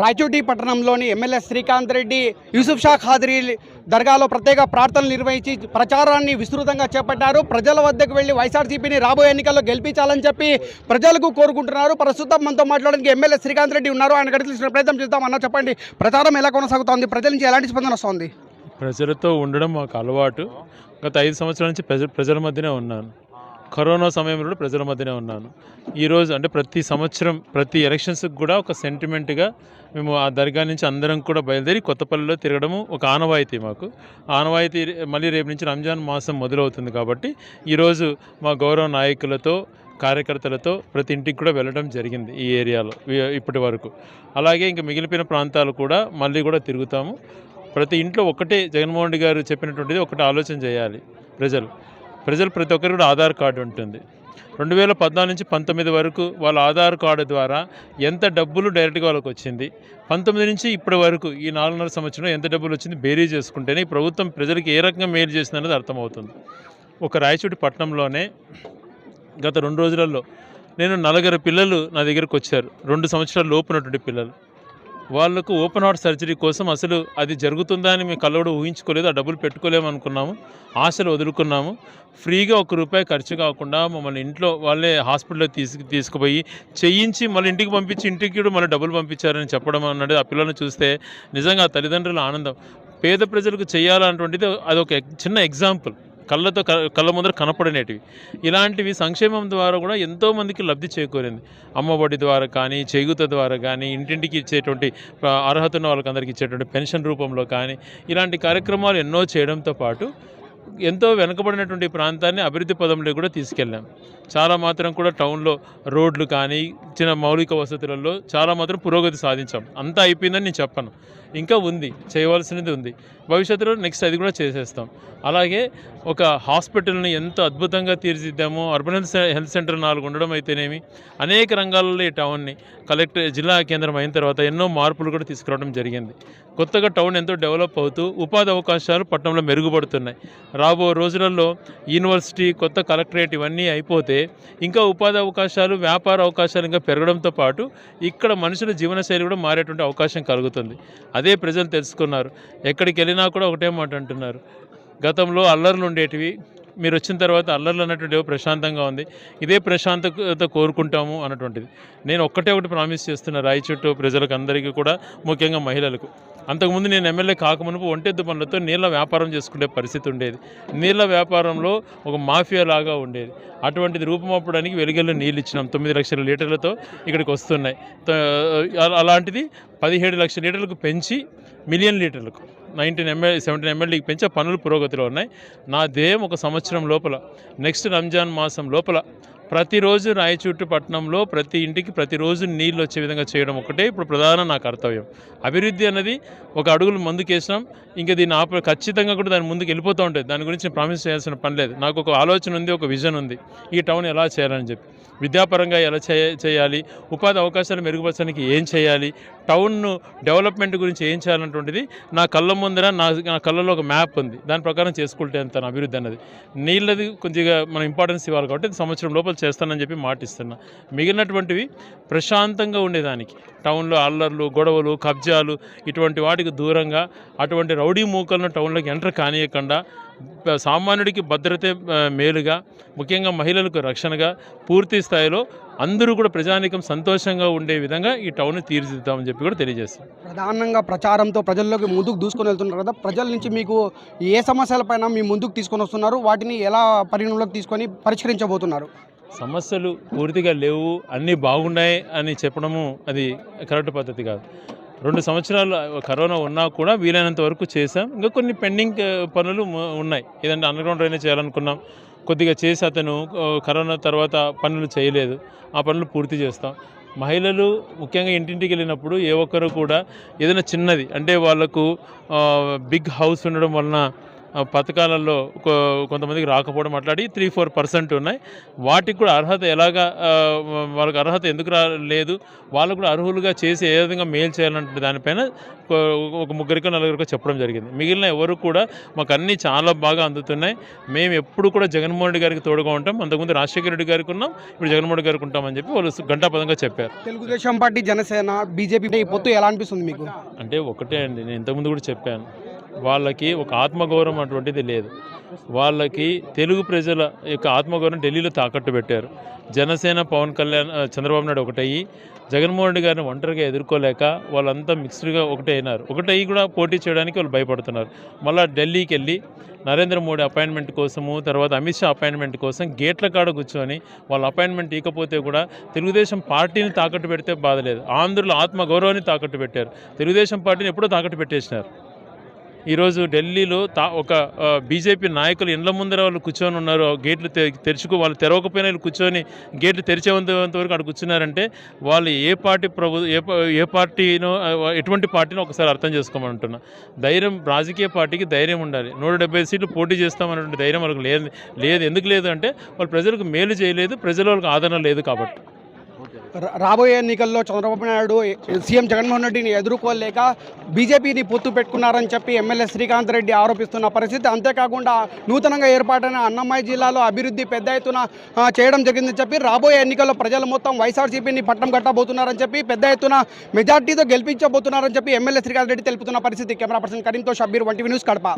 రాయచోటి పట్టణంలోని ఎమ్మెల్యే శ్రీకాంత్ రెడ్డి యూసుఫ్ షా ఖాద్రీ దర్గాలో ప్రత్యేక ప్రార్థనలు నిర్వహించి ప్రచారాన్ని విస్తృతంగా చేపట్టారు. ప్రజల వద్దకు వెళ్ళి వైఎస్ఆర్సీపీని రాబోయే ఎన్నికల్లో గెలిపించాలని చెప్పి ప్రజలకు కోరుకుంటున్నారు. ప్రస్తుతం మనతో మాట్లాడడానికి ఎమ్మెల్యే శ్రీకాంత్ రెడ్డి ఉన్నారు. ఆయన గడిచిన ప్రయత్నం చేద్దాం అన్న చెప్పండి. ప్రచారం ఎలా కొనసాగుతోంది? ప్రజల నుంచి ఎలాంటి స్పందన వస్తుంది? ప్రజలతో ఉండడం మాకు అలవాటు. గత ఐదు సంవత్సరాల నుంచి ప్రజ ప్రజల మధ్యనే ఉన్నాను. కరోనా సమయంలో కూడా ప్రజల మధ్యనే ఉన్నాను. ఈరోజు అంటే ప్రతి సంవత్సరం ప్రతి ఎలక్షన్స్కి కూడా ఒక సెంటిమెంట్గా మేము ఆ దర్గా నుంచి అందరం కూడా బయలుదేరి కొత్తపల్లిలో తిరగడము ఒక ఆనవాయితీ మాకు. ఆనవాయితీ మళ్ళీ రేపు నుంచి రంజాన్ మాసం మొదలవుతుంది కాబట్టి ఈరోజు మా గౌరవ నాయకులతో కార్యకర్తలతో ప్రతి ఇంటికి కూడా వెళ్ళడం జరిగింది ఈ ఏరియాలో ఇప్పటి వరకు. అలాగే ఇంకా మిగిలిపోయిన ప్రాంతాలు కూడా మళ్ళీ కూడా తిరుగుతాము. ప్రతి ఇంట్లో ఒకటే జగన్మోహన్ రెడ్డి గారు చెప్పినటువంటిది ఒకటి ఆలోచన చేయాలి ప్రజలు. ప్రజలు ప్రతి ఒక్కరికి కూడా ఆధార్ కార్డు ఉంటుంది. రెండు వేల పద్నాలుగు నుంచి పంతొమ్మిది వరకు వాళ్ళ ఆధార్ కార్డు ద్వారా ఎంత డబ్బులు డైరెక్ట్గా వాళ్ళకి వచ్చింది. పంతొమ్మిది నుంచి ఇప్పటి వరకు ఈ నాలుగున్నర సంవత్సరంలో ఎంత డబ్బులు వచ్చింది బేరీ చేసుకుంటేనే ప్రభుత్వం ప్రజలకు ఏ రకంగా మేలు చేసింది అనేది అర్థమవుతుంది. ఒక రాయచూటి పట్టణంలోనే గత రెండు రోజులలో నేను నలుగురు పిల్లలు నా దగ్గరకు వచ్చారు. రెండు సంవత్సరాల లోపునటువంటి పిల్లలు. వాళ్ళకు ఓపెన్ హార్ట్ సర్జరీ కోసం అసలు అది జరుగుతుందా అని మేము కళ్ళోడు ఊహించుకోలేదు ఆ డబ్బులు పెట్టుకోలేము అనుకున్నాము ఆశలు వదులుకున్నాము. ఫ్రీగా ఒక రూపాయి ఖర్చు కాకుండా మమ్మల్ని ఇంట్లో వాళ్ళే హాస్పిటల్లో తీసుకు తీసుకుపోయి చేయించి మళ్ళీ ఇంటికి పంపించి ఇంటికి కూడా మళ్ళీ డబ్బులు పంపించారని చెప్పడం అన్నది ఆ పిల్లల్ని చూస్తే నిజంగా తల్లిదండ్రుల ఆనందం. పేద ప్రజలకు చేయాలన్నటువంటిది అదొక ఒక చిన్న ఎగ్జాంపుల్ కళ్ళతో క- కళ్ళ ముందర కనపడనేటివి. ఇలాంటివి సంక్షేమం ద్వారా కూడా ఎంతో మందికి లబ్ధి చేకూరింది. అమ్మఒడి ద్వారా కానీ చేయూత ద్వారా కానీ ఇంటింటికి ఇచ్చేటువంటి అర్హత ఉన్న వాళ్ళకి ఇచ్చేటువంటి పెన్షన్ రూపంలో కానీ ఇలాంటి కార్యక్రమాలు ఎన్నో చేయడంతో పాటు ఎంతో వెనుకబడినటువంటి ప్రాంతాన్ని అభివృద్ధి పదంలో కూడా తీసుకెళ్ళాం. చాలా మాత్రం కూడా టౌన్లో రోడ్లు కానీ చిన్న మౌలిక వసతులలో చాలా మాత్రం పురోగతి సాధించాం. అంతా అయిపోయిందని నేను చెప్పను. ఇంకా ఉంది చేయవలసినది ఉంది. భవిష్యత్తులో నెక్స్ట్ అది కూడా చేసేస్తాం. అలాగే ఒక హాస్పిటల్ని ఎంత అద్భుతంగా తీర్చిద్దామో అర్బన్ హెల్త్ హెల్త్ సెంటర్ నాలుగు ఉండడం అయితేనేమి అనేక రంగాల్లో ఈ టౌన్ని కలెక్టర్ జిల్లా కేంద్రం అయిన తర్వాత ఎన్నో మార్పులు కూడా తీసుకురావడం జరిగింది. కొత్తగా టౌన్ ఎంతో డెవలప్ అవుతూ ఉపాధి అవకాశాలు పట్టణంలో మెరుగుపడుతున్నాయి. రాబో రోజులలో యూనివర్సిటీ కొత్త కలెక్టరేట్ ఇవన్నీ అయిపోతే ఇంకా ఉపాధి అవకాశాలు వ్యాపార అవకాశాలు ఇంకా పెరగడంతో పాటు ఇక్కడ మనుషుల జీవనశైలి కూడా మారేటువంటి అవకాశం కలుగుతుంది. అదే ప్రజలు తెలుసుకున్నారు. ఎక్కడికి వెళ్ళినా కూడా ఒకటే మాట అంటున్నారు. గతంలో అల్లర్లు ఉండేటివి. మీరు వచ్చిన తర్వాత అల్లర్లు అన్నటువంటి ప్రశాంతంగా ఉంది. ఇదే ప్రశాంతత కోరుకుంటాము అన్నటువంటిది. నేను ఒక్కటే ఒకటి ప్రామిస్ చేస్తున్నా రాయచుట్టు ప్రజలకు అందరికీ కూడా ముఖ్యంగా మహిళలకు. అంతకుముందు నేను ఎమ్మెల్యే కాకమునుపు ఒంటెద్దు పనులతో నీళ్ళ వ్యాపారం చేసుకునే పరిస్థితి ఉండేది. నీళ్ళ వ్యాపారంలో ఒక మాఫియా లాగా ఉండేది. అటువంటిది రూపమప్పడానికి వెలుగల్లో నీళ్ళు ఇచ్చినాం. తొమ్మిది లక్షల లీటర్లతో ఇక్కడికి వస్తున్నాయి. అలాంటిది పదిహేడు లక్షల లీటర్లకు పెంచి మిలియన్ లీటర్లకు నైన్టీన్ ఎంఎల్ సెవెంటీన్ ఎంఎల్డీకి పెంచే పనులు పురోగతిలో ఉన్నాయి. నా ధ్యేయం ఒక సంవత్సరం లోపల నెక్స్ట్ రంజాన్ మాసం లోపల ప్రతిరోజు రాయచూటు పట్టణంలో ప్రతి ఇంటికి ప్రతిరోజు నీళ్ళు వచ్చే విధంగా చేయడం ఒకటే ఇప్పుడు ప్రధాన నా కర్తవ్యం. అభివృద్ధి అన్నది ఒక అడుగులు ముందుకేసినాం. ఇంకా దీన్ని ఆప ఖచ్చితంగా కూడా దాని ముందుకు వెళ్ళిపోతూ ఉంటుంది దాని గురించి ప్రామిస్ చేయాల్సిన పని లేదు. నాకు ఒక ఆలోచన ఉంది ఒక విజన్ ఉంది. ఈ టౌన్ ఎలా చేయాలని చెప్పి. విద్యాపరంగా ఎలా చేయ- చేయాలి? ఉపాధి అవకాశాలు మెరుగుపరచడానికి ఏం చేయాలి? టౌన్ను డెవలప్మెంట్ గురించి ఏం చేయాలన్నటువంటిది నా కళ్ళ ముందర నా నా కళ్ళలో ఒక మ్యాప్ ఉంది. దాని ప్రకారం చేసుకుంటే అంత అభివృద్ధి అన్నది. నీళ్ళది కొద్దిగా మనం ఇంపార్టెన్స్ ఇవ్వాలి కాబట్టి సంవత్సరం లోపల చేస్తానని చెప్పి మాటిస్తున్నా. మిగిలినటువంటివి ప్రశాంతంగా ఉండేదానికి. టౌన్లో అల్లర్లు గొడవలు కబ్జాలు ఇటువంటి వాటికి దూరంగా అటువంటి రౌడీ మూకలను టౌన్లోకి ఎంటర్ కానియకుండా సామాన్యుడికి భద్రతే మేలుగా ముఖ్యంగా మహిళలకు రక్షణగా పూర్తి స్థాయిలో అందరూ కూడా ప్రజానికం సంతోషంగా ఉండే విధంగా ఈ టౌన్ తీర్చిదిద్దామని చెప్పి కూడా తెలియజేస్తాం. ప్రధానంగా ప్రచారంతో ప్రజల్లోకి ముందుకు దూసుకొని వెళ్తున్నారు కదా ప్రజల నుంచి మీకు ఏ సమస్యలపైన మీ ముందుకు తీసుకొని వస్తున్నారు వాటిని ఎలా పరిగణలోకి తీసుకొని పరిష్కరించబోతున్నారు? సమస్యలు పూర్తిగా లేవు అన్నీ బాగున్నాయి అని చెప్పడము అది కరెక్ట్ పద్ధతి కాదు. రెండు సంవత్సరాలు కరోనా ఉన్నా కూడా వీలైనంత వరకు చేసాం ఇంకా కొన్ని పెండింగ్ పనులు ఉన్నాయి. ఏదంటే అండర్గ్రౌండ్ డ్రైనేజ్ చేయాలనుకున్నాం. కొద్దిగా చేసి అతను కరోనా తర్వాత పనులు చేయలేదు. ఆ పనులు పూర్తి చేస్తాం. మహిళలు ముఖ్యంగా ఇంటింటికి వెళ్ళినప్పుడు ఏ ఒక్కరు కూడా ఏదైనా చిన్నది అంటే వాళ్ళకు బిగ్ హౌస్ ఉండడం వలన పథకాలలో కొంతమందికి రాకపోవడం మాట్లాడి త్రీ ఫోర్ పర్సెంట్ ఉన్నాయి. వాటికి కూడా అర్హత ఎలాగా వాళ్ళకి అర్హత ఎందుకు రా లేదు. వాళ్ళు కూడా అర్హులుగా చేసి ఏ విధంగా మేలు చేయాలంటే దానిపైన ఒక ముగ్గురికో నలుగురికో చెప్పడం జరిగింది. మిగిలిన ఎవరు కూడా మాకు అన్నీ చాలా బాగా అందుతున్నాయి. మేము ఎప్పుడు కూడా జగన్మోహన్ రెడ్డి గారికి తోడుగా ఉంటాం. అంతకుముందు రాజశేఖర రెడ్డి గారికి ఉన్నాం. ఇప్పుడు జగన్మోహన్ రెడ్డి గారికి ఉంటామని చెప్పి వాళ్ళు గంటాపదంగా చెప్పారు. తెలుగుదేశం పార్టీ జనసేన బీజేపీ పొత్తు ఎలా అనిపిస్తుంది మీకు? అంటే ఒకటే అండి. నేను ఇంతకుముందు కూడా చెప్పాను. వాళ్ళకి ఒక ఆత్మగౌరవం అటువంటిది లేదు. వాళ్ళకి తెలుగు ప్రజల యొక్క ఆత్మగౌరవం ఢిల్లీలో తాకట్టు పెట్టారు. జనసేన పవన్ కళ్యాణ్ చంద్రబాబు నాయుడు ఒకటయ్యి. జగన్మోహన్ రెడ్డి గారిని ఒంటరిగా ఎదుర్కోలేక వాళ్ళంతా మిక్స్డ్గా ఒకటే అయినారు. ఒకటయ్యి కూడా పోటీ చేయడానికి వాళ్ళు భయపడుతున్నారు. మళ్ళీ ఢిల్లీకి వెళ్ళి నరేంద్ర మోడీ అపాయింట్మెంట్ కోసము తర్వాత అమిత్ షా అపాయింట్మెంట్ కోసం గేట్ల కాడ కూర్చొని వాళ్ళ అపాయింట్మెంట్ ఇకపోతే కూడా తెలుగుదేశం పార్టీని తాకట్టు పెడితే బాధలేదు ఆంధ్రుల ఆత్మగౌరవాన్ని తాకట్టు పెట్టారు. తెలుగుదేశం పార్టీని ఎప్పుడో తాకట్టు పెట్టేసినారు. ఈరోజు ఢిల్లీలో తా ఒక బీజేపీ నాయకులు ఇండ్ల ముందర వాళ్ళు కూర్చొని ఉన్నారు. గేట్లు తెరుచుకు వాళ్ళు తెరవకపోయినా వీళ్ళు కూర్చొని గేట్లు తెరిచేంత వరకు అక్కడ కూర్చున్నారంటే వాళ్ళు ఏ పార్టీ ప్రభు ఏ పా- ఏ పార్టీనో ఎటువంటి పార్టీనో ఒకసారి అర్థం చేసుకోమంటున్నా. ధైర్యం రాజకీయ పార్టీకి ధైర్యం ఉండాలి. నూట డెబ్బై సీట్లు పోటీ చేస్తామన్నటువంటి ధైర్యం వాళ్ళకి లేదు లేదు. ఎందుకు లేదు అంటే వాళ్ళు ప్రజలకు మేలు చేయలేదు ప్రజల వాళ్ళకి ఆదరణ లేదు కాబట్టి. రాబోయే ఎన్నికల్లో చంద్రబాబు నాయుడు సీఎం జగన్మోహన్ రెడ్డిని ఎదుర్కోలేక బీజేపీని పొత్తు పెట్టుకున్నారని చెప్పి ఎమ్మెల్యే శ్రీకాంత్ రెడ్డి ఆరోపిస్తున్న పరిస్థితి. అంతేకాకుండా నూతనంగా ఏర్పాటైన అన్నమయ్య జిల్లాలో అభివృద్ధి పెద్ద ఎత్తున చేయడం జరిగిందని చెప్పి రాబోయే ఎన్నికల్లో ప్రజలు మొత్తం వైఎస్ఆర్సీపీని పట్టం కట్టబోతున్నారని చెప్పి పెద్ద ఎత్తున మెజార్టీతో గెలిపించబోతున్నారని చెప్పి ఎమ్మెల్యే శ్రీకాంత్ రెడ్డి తెలుపుతున్న పరిస్థితి. కెమెరా పర్సన్ కరీంతో షబ్బీర్ వంటి న్యూస్ కడప.